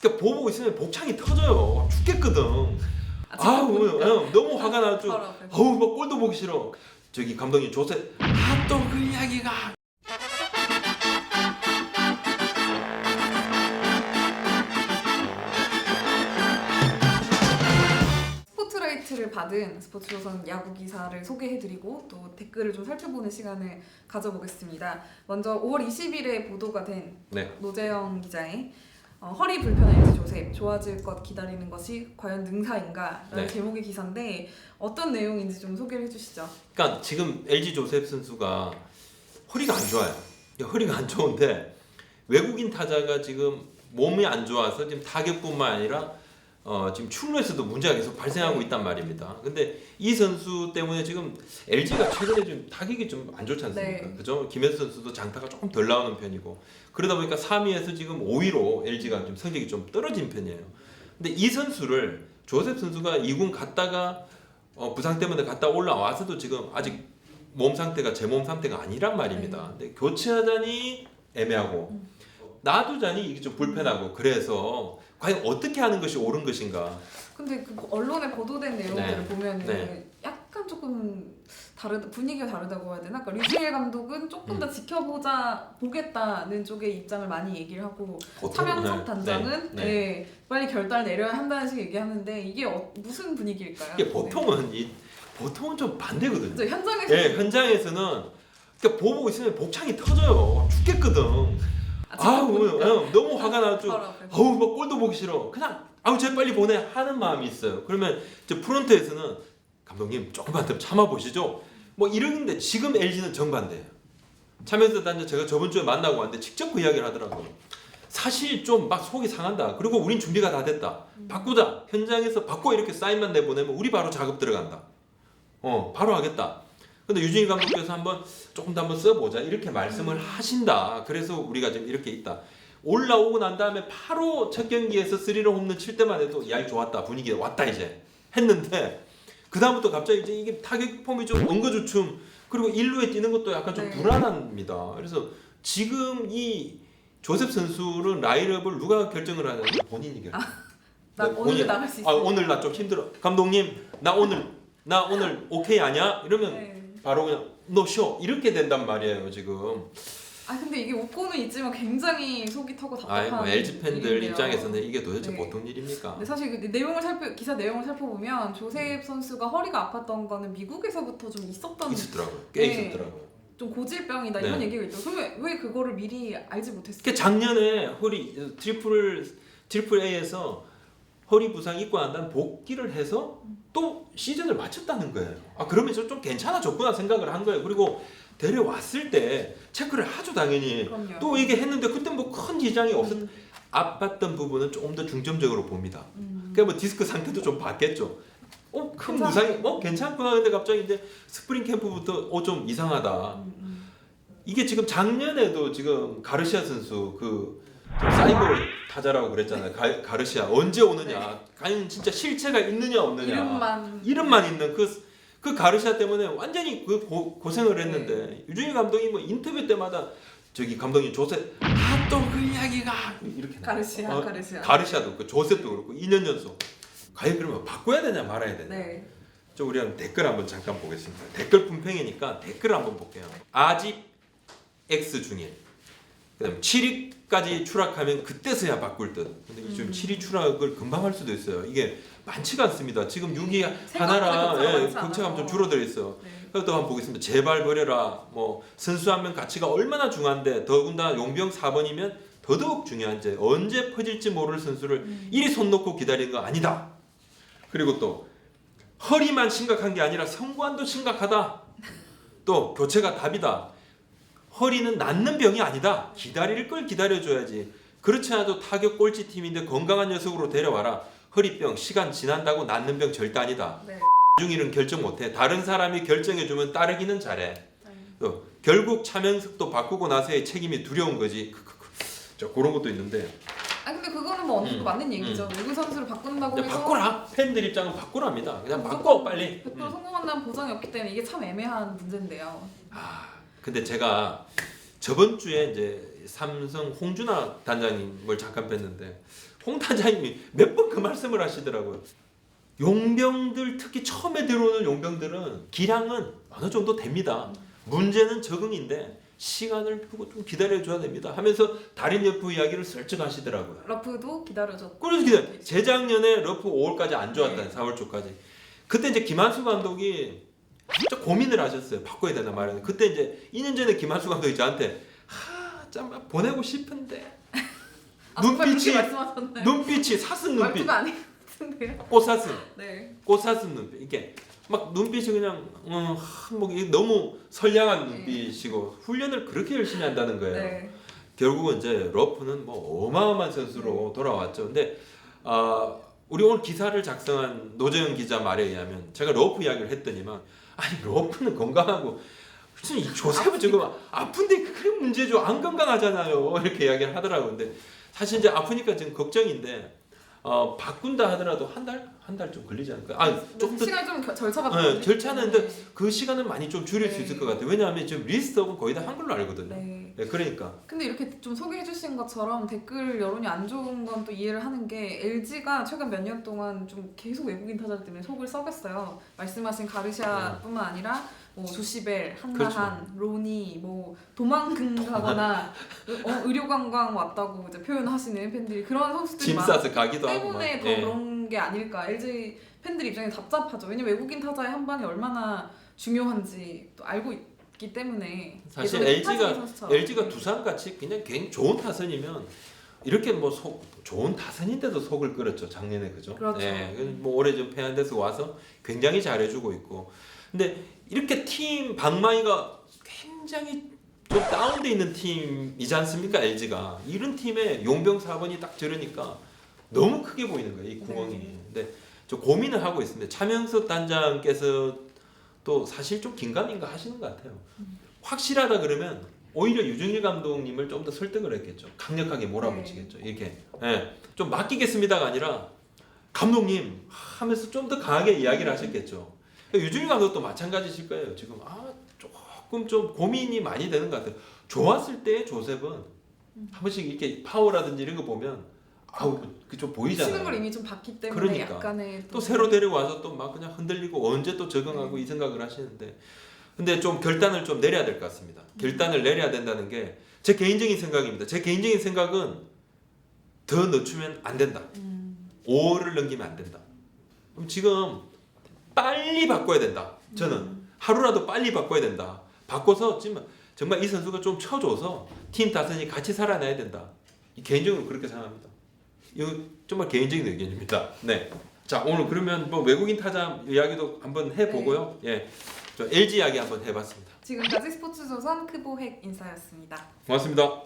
그러니까 보고 있으면 복창이 터져요. 죽겠거든. 아, 보니까 어, 너무 화가 나죠. 바로 앞에. 어우 뭐 꼴도 보기 싫어. 저기 감독님 조세 아또 그 이야기가 스포트라이트를 받은 스포츠조선 야구 기사를 소개해드리고 또 댓글을 좀 살펴보는 시간을 가져보겠습니다. 먼저 5월 20일에 보도가 된 네. 노재영 기자의 어, 허리 불편한 LG 조셉 좋아질 것 기다리는 것이 과연 능사인가? 라는 네. 제목의 기사인데 어떤 내용인지 좀 소개를 해주시죠. 그러니까 지금 LG 조셉 선수가 허리가 안 좋아요. 허리가 안 좋은데 외국인 타자가 지금 몸이 안 좋아서 지금 타격뿐만 아니라 어, 지금 출루에서도 문제가 계속 발생하고 있단 말입니다. 근데 이 선수 때문에 지금 LG가 최근에 좀 타격이 좀 안 좋지 않습니까? 네. 그죠? 김현수 선수도 장타가 조금 덜 나오는 편이고 그러다 보니까 3위에서 지금 5위로 LG가 좀 성적이 좀 떨어진 편이에요. 근데 이 선수를 조셉 선수가 2군 갔다가 어, 부상 때문에 갔다 올라와서도 지금 아직 몸 상태가 제 몸 상태가 아니란 말입니다. 근데 교체하자니 애매하고 놔두자니 이게 좀 불편하고 그래서 과연 어떻게 하는 것이 옳은 것인가? 근데 그 언론에 보도된 내용들을 네. 보면은 네. 약간 조금 다르 분위기가 다르다고 해야 되나? 그러니까 류지일 감독은 조금 더 지켜보자 보겠다는 쪽의 입장을 많이 얘기를 하고 보통- 차명석 네, 단장은 네, 네, 네. 빨리 결단을 내려야 한다는 식의 얘기하는데 이게 어, 무슨 분위기일까요? 이게 보통은 이 보통은 좀 반대거든요. 네. 현장에서 예, 현장에서는 그러니까 보고 있으면 복창이 터져요. 죽겠거든. 아, 아우 보니까 어, 너무 화가 나죠. 바로 앞에. 어우 뭐 꼴도 보기 싫어. 그냥 아우 쟤 빨리 보내 하는 마음이 있어요. 그러면 이제 프론트에서는 감독님 조금만 더 참아 보시죠. 뭐 이러는데 지금 LG는 정반대예요. 차면서 단지 제가 저번 주에 만나고 왔는데 직접 그 이야기를 하더라고요. 사실 좀 막 속이 상한다. 그리고 우린 준비가 다 됐다. 바꾸자. 현장에서 바꿔 이렇게 사인만 내보내면 우리 바로 작업 들어간다. 어, 바로 하겠다. 근데 유진희 감독께서 한번 조금 더 한번 써보자 이렇게 말씀을 하신다. 그래서 우리가 지금 이렇게 있다. 올라오고 난 다음에 바로 첫 경기에서 스리런 홈런 칠 때만 해도 야 좋았다 분위기 왔다 이제 했는데 그 다음부터 갑자기 이제 이게 타격 폼이 좀 엉거주춤 그리고 일루에 뛰는 것도 약간 좀 네. 불안합니다. 그래서 지금 이 조셉 선수는 라인업을 누가 결정을 하냐면 본인이 결정. 나 네, 오늘 본인. 나갈 수아 있어요. 오늘 나 좀 힘들어. 감독님 나 오늘 나 오늘 오케이 아니야? 이러면 네. 바로 그냥 너 쉬어 이렇게 된단 말이에요 지금. 아 근데 이게 웃고는 있지만 굉장히 속이 터고 답답한 아이 뭐 LG 팬들 일인데요. 입장에서는 이게 도대체 네. 보통 일입니까? 근데 사실 그 내용을 살펴 기사 내용을 살펴보면 조셉 선수가 허리가 아팠던 거는 미국에서부터 좀 있었던 있었더라고요. 꽤 네. 있었더라고요. 좀 고질병이다 네. 이런 얘기가 있죠. 그러면 왜 그거를 미리 알지? 그 작년에 허리 트리플 트리플 A에서 허리 부상 입고 난 다음 복귀를 해서 또 시즌을 마쳤다는 거예요. 아 그러면서 좀 괜찮아졌구나 생각을 한 거예요. 그리고 데려왔을 때 체크를 하죠 당연히. 그럼요. 또 이게 했는데 그때 뭐 큰 지장이 없었. 음, 아팠던 부분은 조금 더 중점적으로 봅니다. 음. 그러니까 뭐 디스크 상태도 좀 봤겠죠. 어, 큰 괜찮아. 부상이 뭐 괜찮구나 근데 갑자기 이제 스프링 캠프부터 어 좀 이상하다. 음, 음. 이게 지금 작년에도 지금 가르시아 선수 그 사이버 타자라고 그랬잖아요. 가, 가르시아 언제 오느냐? 과연 진짜 실체가 있느냐 없느냐? 네. 이름만 이름만 있는 그 그 가르시아 때문에 완전히 그 고, 고생을 했는데 네. 유준희 감독이 뭐 인터뷰 때마다 저기 감독님 조세 아또 그 이야기가 이렇게 나와요. 가르시아 어, 가르시아. 가르시아도 그 조셉도 그렇고 2년 연속 과연 그러면 바꿔야 되냐 말아야 되냐 네. 저 우리 한번 댓글 한번 잠깐 보겠습니다 댓글 품평이니까 댓글 한번 볼게요 아집 X 중에 그다음 7위까지 추락하면 그때서야 바꿀 듯 근데 지금 음. 7위 추락을 금방 할 수도 있어요 이게 많지가 않습니다 지금 6위 생각보다 하나라 격차가 예, 않아서. 좀 줄어들어 있어요 네. 그것도 한번 보겠습니다. 제발 버려라. 뭐 선수 한 명 가치가 얼마나 중요한데 더군다나 용병 4번이면 더더욱 중요한지 언제 퍼질지 모를 선수를 음. 이리 손 놓고 기다리는 거 아니다. 그리고 또 허리만 심각한 게 아니라 성관도 심각하다. 또 교체가 답이다. 허리는 낫는 병이 아니다. 기다릴 걸 기다려줘야지. 그렇지 않아도 타격 꼴찌 팀인데 건강한 녀석으로 데려와라. 허리병 시간 지난다고 낫는 병 절대 아니다. 네. 중이는 결정 못해. 다른 사람이 결정해주면 따르기는 잘해. 네. 또 결국 차명석도 바꾸고 나서의 책임이 두려운 거지. 자 그런 것도 있는데 아 근데 그거는 뭐 어느 정도 음, 맞는 얘기죠. 외국 선수를 바꾼다고 해서 바꿔라. 팬들 입장은 바꾸랍니다. 그냥 바꿔 빨리. 100% 음. 성공한다는 보장이 없기 때문에 이게 참 애매한 문제인데요. 아 근데 제가 저번 주에 이제 삼성 홍준하 단장님을 잠깐 뵀는데 홍 타자님이 몇 번 그 말씀을 하시더라고요. 용병들 특히 처음에 들어오는 용병들은 기량은 어느 정도 됩니다. 문제는 적응인데 시간을 두고 좀 기다려줘야 됩니다. 하면서 달인 여프 이야기를 슬쩍 하시더라고요. 러프도 기다려줬고 그래서 기다려. 재작년에 러프 5월까지 안 좋았다. 네. 4월 초까지. 그때 이제 김한수 감독이 진짜 고민을 하셨어요. 바꿔야 되나 말이야. 그때 이제 2년 전에 김한수 감독이 저한테 하참 보내고 싶은데 아, 눈빛이-? 눈빛이 사슴 눈빛. 꽃사슴, 네. 꽃사슴 눈빛 이게 막 눈빛이 그냥 음, 하, 뭐 너무 선량한 네. 눈빛이고 훈련을 그렇게 열심히 한다는 거예요. 네. 결국은 이제 러프는 뭐 어마어마한 선수로 돌아왔죠. 근데 아 우리 오늘 기사를 작성한 노재현 기자 말에 의하면 제가 러프 이야기를 했더니만 아니 러프는 건강하고 무슨 이 조셉은 지금 아픈데 그게 문제죠. 안 건강하잖아요. 이렇게 이야기를 하더라고요. 근데 사실 이제 아프니까 지금 걱정인데 어 바꾼다 하더라도 한 달 한 달 좀 걸리지 않을까? 아좀더 시간이 좀 겨- 절차가 네, 절차는 때문에. 그 시간은 많이 좀 줄일 수 네. 있을 것 같아요. 왜냐하면 지금 리스트업은 거의 다 한글로 알거든요. 네. 네, 그러니까 근데 이렇게 좀 소개해 주신 것처럼 댓글 여론이 안 좋은 건 또 이해를 하는 게 LG가 최근 몇 년 동안 좀 계속 외국인 타자들 때문에 속을 썩였어요. 말씀하신 가르샤뿐만 아니라 뭐 조시벨, 한나한, 로니 뭐 도망가거나 어, 의료관광 왔다고 이제 표현하시는 팬들이 그런 선수들이 짐많 싸서 가기도. 때문에 더 예. 그런 게 아닐까. LG 팬들 입장에 답답하죠. 왜냐면 외국인 타자의 한 방이 얼마나 중요한지 또 알고 있 기 때문에 사실 예전에 LG 가- 피타지 선수처럼. LG가 두산 같이 그냥 굉장히 좋은 타선이면 이렇게 뭐 속, 좋은 타선인데도 속을 끓였죠 작년에 그죠? 그렇죠. 예, 뭐 올해 좀 패한데서 와서 굉장히 잘해주고 있고 근데 이렇게 팀 방망이가 굉장히 좀 다운돼 있는 팀이지 않습니까 LG가 이런 팀에 용병 4번이 딱 저러니까 너무 크게 보이는 거예요 이 구멍이. 네. 근데 저 고민을 하고 있습니다. 차명석 단장께서 또 사실 좀 긴가민가 하시는 것 같아요. 확실하다 그러면 오히려 유중일 감독님을 좀 더 설득을 했겠죠. 강력하게 몰아붙이겠죠. 이렇게 예, 좀 맡기겠습니다가 아니라 감독님 하면서 좀 더 강하게 이야기를 하셨겠죠. 유중일 감독도 마찬가지실 거예요. 지금 아 조금 좀 고민이 많이 되는 것 같아요. 좋았을 때 조셉은 한 번씩 이렇게 파워라든지 이런 거 보면 아우 그좀 보이잖아요. 치는 걸 이미 좀 봤기 때문에 그러니까. 약간의 또 새로 데려와서 또 막 그냥 흔들리고 언제 또 적응하고 이 생각을 하시는데 근데 좀 결단을 좀 내려야 될 것 같습니다. 결단을 내려야 된다는 게 제 개인적인 생각입니다. 제 개인적인 생각은 더 늦추면 안 된다. 음, 5월을 넘기면 안 된다. 그럼 지금 빨리 바꿔야 된다. 저는 음. 하루라도 빨리 바꿔야 된다. 바꿔서 지금 정말 이 선수가 좀 쳐줘서 팀 다선이 같이 살아나야 된다. 이 개인적으로 그렇게 생각합니다. 이거 정말 개인적인 의견입니다. 네. 자 오늘 그러면 뭐 외국인 타자 이야기도 한번 해보고요. 예, 저 LG 이야기 한번 해봤습니다. 지금까지 스포츠조선 크보핵 인사였습니다. 고맙습니다.